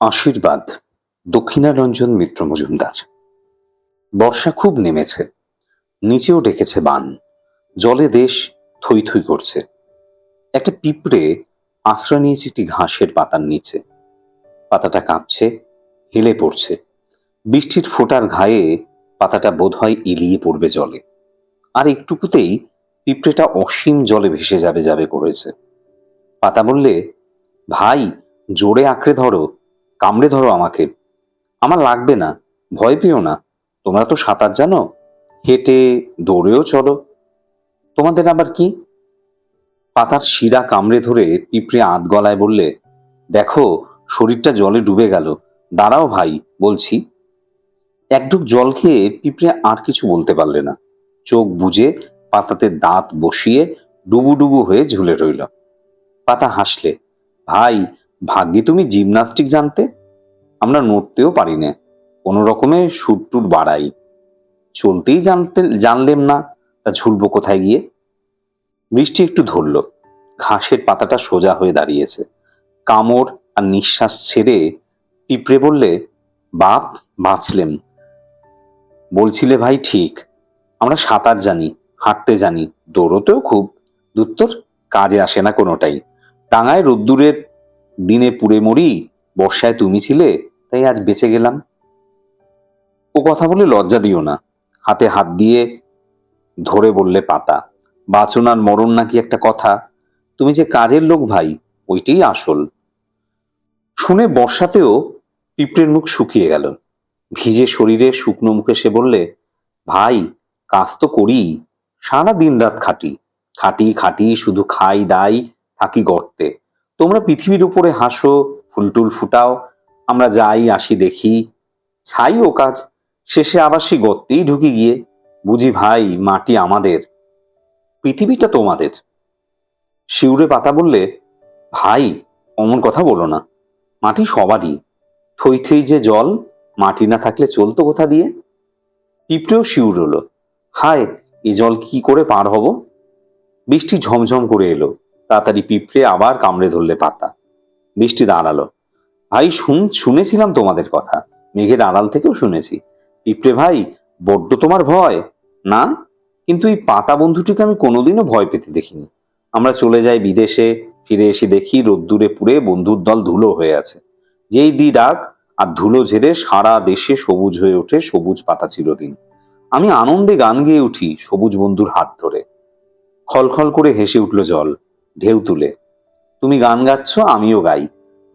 আশীর্বাদ, দক্ষিণারঞ্জন মিত্র মজুমদার। বর্ষা খুব নেমেছে, নিচেও ডেকেছে বান, জলে দেশ থই থই করছে। একটা পিঁপড়ে আশ্রয় নিয়েছে একটি ঘাসের পাতার নিচে। পাতাটা কাঁপছে, হেলে পড়ছে। বৃষ্টির ফোঁটার ঘায়ে পাতাটা বোধহয় এলিয়ে পড়বে জলে। আর একটুকুতেই পিঁপড়েটা অসীম জলে ভেসে যাবে যাবে করেছে। পাতা বললে, ভাই, জোরে আঁকড়ে ধরো কামড়ে ধরো আমাকে। আমার লাগবে না, ভয় পেও না। তোমরা তো সাঁতার জানো। হেঁটে, দৌড়েও চলো। তোমাদের আবার কি? পাতার শিরা কামড়ে ধরে পিঁপড়ে আধ গলায় বললে, দেখো, শরীরটা জলে ডুবে গেল। দাঁড়াও ভাই, বলছি। একডুক জল খেয়ে পিঁপড়ে আর কিছু বলতে পারলে না। চোখ বুজে পাতাতে দাঁত বসিয়ে ডুবু ডুবু হয়ে ঝুলে রইল। পাতা হাসলে, ভাই, ভাগ্যে তুমি জিমনাস্টিক জানতে? আমরা নড়তেও পারি না কোনো রকমে সুট টুট বাড়াই। চলতেই জানতে জানলেম না, তা ঝুলবো কোথায় গিয়ে? বৃষ্টি একটু ধরল। ঘাসের পাতাটা সোজা হয়ে দাঁড়িয়েছে। কামড় আর নিঃশ্বাস ছেড়ে পিঁপড়ে বললে, বাপ বাঁচলেম বলছিলে, ভাই, ঠিক। আমরা সাঁতার জানি, হাঁটতে জানি, দৌড়তেও খুব। দুত্তর, কাজে আসে না কোনোটাই। টাঙায় রোদ্দুরের দিনে পুড়ে মরি বর্ষায় তুমি ছিলে, তাই আজ বেঁচে গেলাম। ও কথা বলে লজ্জা দিও না। হাতে হাত দিয়ে ধরে বললে পাতা। বাঁচন আর মরণ নাকি একটা কথা। তুমি যে কাজের লোক ভাই, ওইটাই আসল। শুনে বর্ষাতেও পিঁপড়ের মুখ শুকিয়ে গেল। ভিজে শরীরে শুকনো মুখে সে বললে, ভাই, কাজ তো করি। সারা দিন রাত খাটি। খাটি খাটি শুধু খাই, দাই, থাকি গর্তে। তোমরা পৃথিবীর উপরে হাসো ফুলটুল ফুটাও, আমরা যাই, আসি, দেখি। ছাই ও কাজ। শেষে আবার সে গর্তেই ঢুকে গিয়ে, বুঝি ভাই, মাটি আমাদের। পৃথিবীটা তোমাদের। শিউরে পাতা বললে, ভাই, অমন কথা বলো না। মাটি সবারই। থই থই যে জল, মাটি না থাকলে চলতো কোথা দিয়ে? পিঁপড়েও শিউর হলো। হায়, এ জল কি করে পার হব? বৃষ্টি ঝমঝম করে এলো। তাড়াতাড়ি পিঁপড়ে আবার কামড়ে ধরলে পাতা। বৃষ্টি দাঁড়াল। ভাই, শুন, শুনেছিলাম তোমাদের কথা। মেঘের আড়াল থেকেও শুনেছি। পিঁপড়ে ভাই, বড্ড তোমার ভয়। না, কিন্তু এই পাতা বন্ধুটিকে আমি কোনোদিনও ভয় পেতে দেখিনি। আমরা চলে যাই বিদেশে, ফিরে এসে দেখি রোদ্দুরে পুড়ে বন্ধুর দল ধুলো হয়ে আছে। যেই দি ডাক, আর ধুলো ঝেড়ে সারা দেশে সবুজ হয়ে ওঠে সবুজ পাতা চিরদিন। আমি আনন্দে গান গেয়ে উঠি সবুজ বন্ধুর হাত ধরে। খলখল করে হেসে উঠল জল, ঢেউ তুলে। তুমি গান গাচ্ছ, আমিও গাই।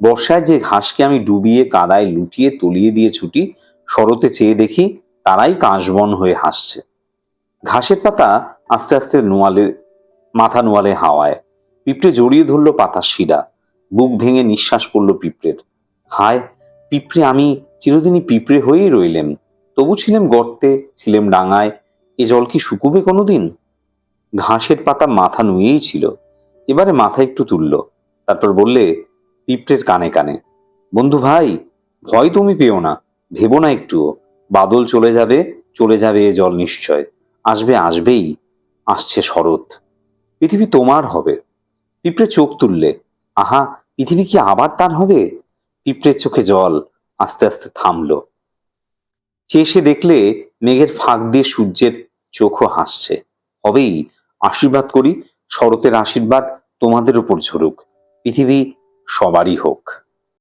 বর্ষায় যে ঘাসকে আমি ডুবিয়ে, কাদায় লুটিয়ে, তলিয়ে দিয়ে ছুটি, শরতে চেয়ে দেখি তারাই কাশবন হয়ে হাসছে। ঘাসের পাতা আস্তে আস্তে নোয়ালে, মাথা নোয়ালে হাওয়ায়। পিঁপড়ে জড়িয়ে ধরলো পাতার শিরা। বুক ভেঙে নিঃশ্বাস পড়ল পিঁপড়ের। হায়, পিঁপড়ে, আমি চিরদিনই পিঁপড়ে হয়েই রইলেম। তবু ছিলাম গর্তে, ছিলাম ডাঙায়। এ জল কি শুকুবে কোনোদিন? ঘাসের পাতা মাথা নুয়েই ছিল। এবারে মাথা একটু তুলল। তারপর বললে, পিঁপড়ের কানে কানে, বন্ধু ভাই, ভয় তুমি পেও না, ভেবো না একটুও। বাদল চলে যাবে চলে যাবে এ জল নিশ্চয়। আসবে, আসবেই, আসছে শরৎ। পৃথিবী তোমার হবে। পিঁপড়ে চোখ তুললে, আহা, পৃথিবী কি আবার তার হবে? পিঁপড়ের চোখে জল আস্তে আস্তে থামলো। চেয়ে দেখলে, মেঘের ফাঁক দিয়ে সূর্যের চোখও হাসছে। হবেই, আশীর্বাদ করি শরতের আশীর্বাদ তোমাদের উপর ঝরুক। পৃথিবী সবারই হোক।